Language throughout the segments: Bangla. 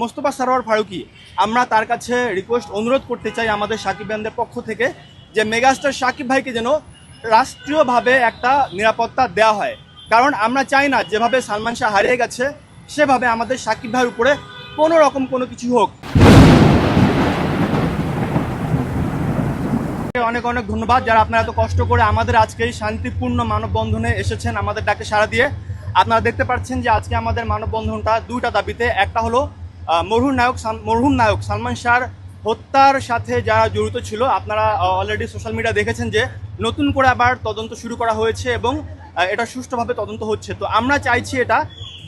মোস্তফা সারোয়ার ফারুকি, আমরা তার কাছে রিকোয়েস্ট অনুরোধ করতে চাই আমাদের সাকিব ব্যান্ডের পক্ষ থেকে যে মেগাস্টার সাকিব ভাইকে যেন রাষ্ট্রীয়ভাবে একটা নিরাপত্তা দেওয়া হয়। কারণ আমরা চাই না যেভাবে সালমান শাহ হারিয়ে গেছে, সেভাবে আমাদের সাকিব ভাইয়ের উপরে কোনো রকম কোনো কিছু হোক। অনেক অনেক ধন্যবাদ। যারা আপনারা এত কষ্ট করে আমাদের আজকে এই শান্তিপূর্ণ মানববন্ধনে এসেছেন আমাদের ডাকে সাড়া দিয়ে, আপনারা দেখতে পাচ্ছেন যে আজকে আমাদের মানববন্ধনটা দুইটা দাবিতে, একটা হলো মরহুম নায়ক মরহুম নায়ক সালমান শাহর হত্যার সাথে যারা জড়িত ছিল, আপনারা অলরেডি সোশ্যাল মিডিয়া দেখেছেন যে নতুন করে আবার তদন্ত শুরু করা হয়েছে এবং এটা সুষ্ঠুভাবে তদন্ত হচ্ছে। তো আমরা চাইছি এটা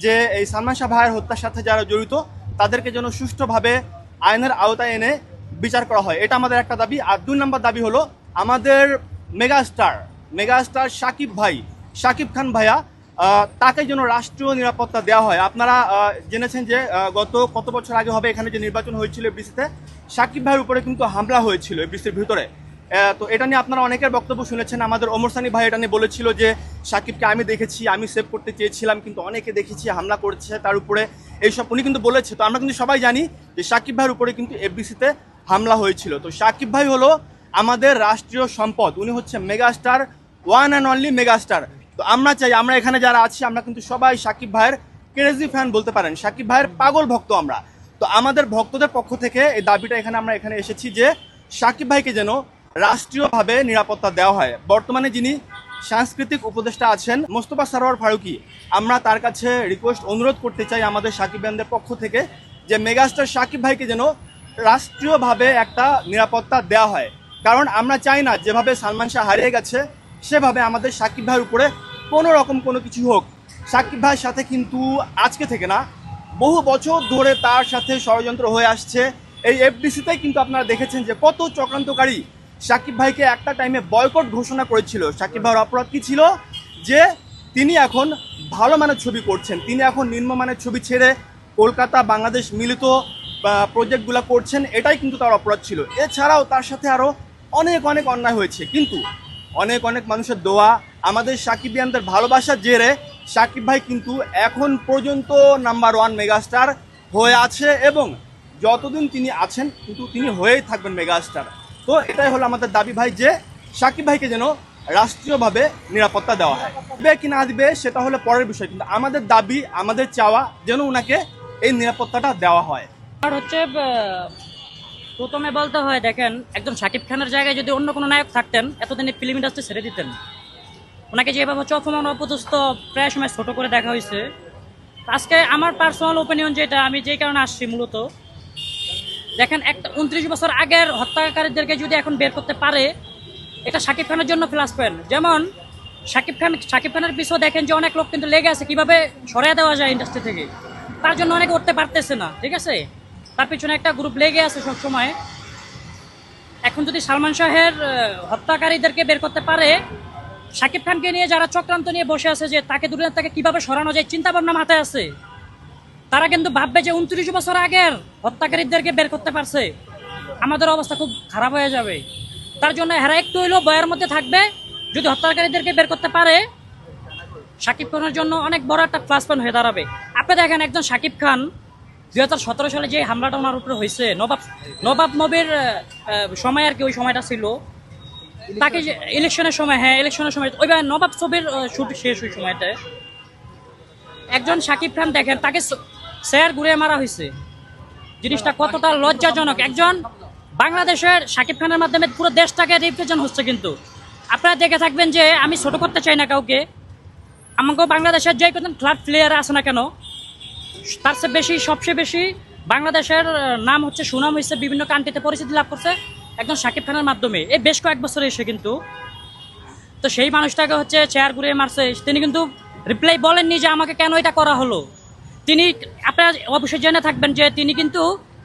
যে এই সালমান শাহ ভাইয়ের হত্যার সাথে যারা জড়িত, তাদেরকে যেন সুষ্ঠুভাবে আইনের আওতায় এনে বিচার করা হয়। এটা আমাদের একটা দাবি। আর দুই নম্বর দাবি হলো, আমাদের মেগাস্টার মেগাস্টার সাকিব ভাই সাকিব খান ভাইয়া তাকে যেন রাষ্ট্রীয় নিরাপত্তা দেওয়া হয়। আপনারা জেনেছেন যে গত কত বছর আগে হবে এখানে যে নির্বাচন হয়েছিল এফডিসিতে সাকিব ভাইয়ের উপরে কিন্তু হামলা হয়েছিল এফডিসির ভিতরে। তো এটা নিয়ে আপনারা অনেকের বক্তব্য শুনেছেন। আমাদের ওমর সানি ভাই এটা নিয়ে বলেছিল যে, সাকিবকে আমি দেখেছি, আমি সেভ করতে চেয়েছিলাম, কিন্তু অনেকে দেখেছি হামলা করছে তার উপরে। এইসব উনি কিন্তু বলেছে। তো আমরা কিন্তু সবাই জানি যে, সাকিব ভাইয়ের উপরে কিন্তু এফডিসিতে হামলা হয়েছিল। তো সাকিব ভাই হলো আমাদের রাষ্ট্রীয় সম্পদ। উনি হচ্ছে megastar one and only megastar তো আমরা চাই, আমরা এখানে যারা আছি, আমরা কিন্তু সবাই সাকিব ভাইয়ের ক্রেজি ফ্যান বলতে পারেন। সাকিব ভাইয়ের পাগল ভক্ত আমরা। তো আমাদের ভক্তদের পক্ষ থেকে এই দাবিটা এখানে আমরা এখানে এসেছি যে সাকিব ভাইকে যেন রাষ্ট্রীয়ভাবে নিরাপত্তা দেওয়া হয়। বর্তমানে যিনি সাংস্কৃতিক উপদেষ্টা আছেন, মোস্তফা সারোয়ার ফারুকি, আমরা তার কাছে রিকোয়েস্ট অনুরোধ করতে চাই আমাদের সাকিব ব্যান্ডের পক্ষ থেকে যে মেগাস্টার সাকিব ভাইকে যেন রাষ্ট্রীয়ভাবে একটা নিরাপত্তা দেওয়া হয়। কারণ আমরা চাই না, যেভাবে সালমান শাহ হারিয়ে গেছে, সেভাবে আমাদের সাকিব ভাইয়ের উপরে কোনো রকম কোনো কিছু হোক, সাকিব ভাইয়ের সাথে কিন্তু আজকে থেকে না, বহু বছর ধরে তার সাথে ষড়যন্ত্র হয়ে আসছে। এই এফডিসিতে কিন্তু আপনারা দেখেছেন যে কত চক্রান্তকারী সাকিব ভাইকে একটা টাইমে বয়কট ঘোষণা করেছিল। সাকিব ভাইয়ের অপরাধ কী ছিল? যে তিনি এখন ভালো মানের ছবি করছেন। তিনি এখন নিম্নমানের ছবি ছেড়ে কলকাতা, বাংলাদেশ মিলিত প্রজেক্টগুলো করছেন, এটাই কিন্তু তার অপরাধ ছিল। এছাড়াও তার সাথে আরও অনেক অনেক অন্যায় হয়েছে। কিন্তু অনেক অনেক মানুষের দোয়া আমাদের সাকিবিয়ানদের ভালোবাসার জেরে সাকিব ভাই কিন্তু এখন পর্যন্ত নাম্বার ওয়ান মেগাস্টার হয়ে আছে এবং যতদিন তিনি আছেন কিন্তু তিনি হয়েই থাকবেন মেগাস্টার তো এটাই হলো আমাদের দাবি ভাই যে সাকিব ভাইকে যেন রাষ্ট্রীয়ভাবে নিরাপত্তা দেওয়া হয়। দিবে কি না দিবে সেটা হলো পরের বিষয়, কিন্তু আমাদের দাবি, আমাদের চাওয়া যেন ওনাকে এই নিরাপত্তাটা দেওয়া হয়। আর হচ্ছে প্রথমে বলতে হয়, দেখেন, একজন শাকিব খানের জায়গায় যদি অন্য কোনো নায়ক থাকতেন, এতদিন ফিল্ম ইন্ডাস্ট্রি ছেড়ে দিতেন। ওনাকে যেভাবে হচ্ছে অপমান অপদস্থ, প্রায় সময় ছোটো করে দেখা হয়েছে। আজকে আমার পার্সোনাল ওপিনিয়ন যেটা, আমি যেই কারণে আসছি মূলত, দেখেন, একটা উনত্রিশ বছর আগের হত্যাকারীদেরকে যদি এখন বের করতে পারে, এটা শাকিব খানের জন্য প্লাস পয়েন্ট যেমন শাকিব খান শাকিব খানের পিছনে দেখেন যে অনেক লোক কিন্তু লেগে আছে, কীভাবে সরিয়ে দেওয়া যায় ইন্ডাস্ট্রি থেকে? তার জন্য অনেকে উঠতে পারতেছে না, ঠিক আছে? তার পিছনে একটা গ্রুপ লেগে আছে সব সময় এখন যদি সালমান শাহের হত্যাকারীদেরকে বের করতে পারে শাকিব খানকে নিয়ে যারা চক্রান্ত নিয়ে বসে আছে যে তাকে দূরে তাকে কীভাবে সরানো যায় চিন্তা ভাবনা মাথায় আছে? তারা কিন্তু ভাববে যে উনত্রিশ বছর আগের হত্যাকারীদেরকে বের করতে পারছে। আমাদের অবস্থা খুব খারাপ হয়ে যাবে। তার জন্য হেরা একটু হইলেও বয়ের মধ্যে থাকবে। যদি হত্যাকারীদেরকে বের করতে পারে শাকিব খানের জন্য অনেক বড় একটা প্লাস পয়েন্ট হয়ে দাঁড়াবে। আপনি দেখেন একজন শাকিব খান, দুই হাজার সতেরো সালে যে হামলাটা ওনার উপরে হয়েছে, নবাব নবাব নবীর সময় আর কি ওই সময়টা ছিল তাকে ইলেকশনের সময় হ্যাঁ ইলেকশনের সময়, ওইবার নবাব ছবির শুট শেষ ওই সময়টায় একজন শাকিব খান দেখেন, তাকে স্যার ঘুরে মারা হয়েছে জিনিসটা কতটা লজ্জাজনক। একজন বাংলাদেশের শাকিব খানের মাধ্যমে পুরো দেশটাকে রিপ্রেজেন্ট হচ্ছে কিন্তু। আপনারা দেখে থাকবেন যে আমি ছোট করতে চাই না কাউকে। আমাকে বাংলাদেশের যে কোনো ক্লাব প্লেয়ার আছে না কেন, তার চেয়ে বেশি, সবচেয়ে বেশি বাংলাদেশের নাম হচ্ছে সুনাম হয়েছে বিভিন্ন কান্ট্রিতে পরিচিতি লাভ করছে। একজন শাকিব খানের মাধ্যমে। এই বেশ কয়েক বছর এসে কিন্তু, তো সেই মানুষটাকে হচ্ছে চেয়ার ঘুরে মারছে। তিনি কিন্তু রিপ্লাই বলেননি যে আমাকে কেন এটা করা হলো। তিনি, আপনারা অবশ্যই জেনে থাকবেন যে তিনি কিন্তু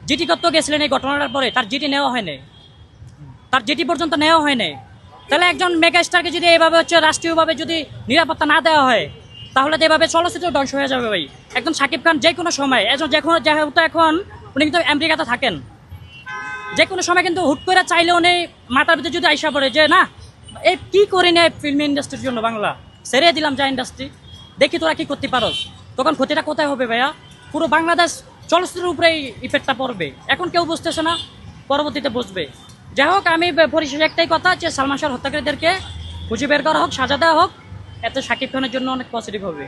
জিটি করতে গেছিলেন এই ঘটনাটার পরে। তার জিটি নেওয়া হয়নি। তার জিটি পর্যন্ত নেওয়া হয়নি। তাহলে একজন মেগা স্টারকে যদি এভাবে হচ্ছে রাষ্ট্রীয়ভাবে যদি নিরাপত্তা না দেওয়া হয়, তাহলে তো এভাবে চলচ্চিত্র ধ্বংস হয়ে যাবে ভাই। একজন সাকিব খান যে কোনো সময় একজন যে কোনো যেহেতু এখন উনি কিন্তু আমেরিকাতে থাকেন। যে কোনো সময় কিন্তু হুট করে চাইলে উনি মাথার ভিতরে যদি আইসা পড়ে যে, না এই কি করি না ফিল্ম ইন্ডাস্ট্রির জন্য বাংলা? ছেড়ে দিলাম যা ইন্ডাস্ট্রি দেখি তোরা কি করতে পারোস। তখন ক্ষতিটা কোথায় হবে ভাইয়া? পুরো বাংলাদেশ চলচ্চিত্রের উপরেই ইফেক্টটা পড়বে। এখন কেউ বুঝতেছে না, পরবর্তীতে বুঝবে। যাই হোক, আমি পরিশেষে একটাই কথা যে, সালমান শাহ হত্যাকারীদেরকে খুঁজে বের করা হোক, সাজা দেওয়া হোক, এত শাকিব খানের জন্য অনেক পজিটিভ হবে।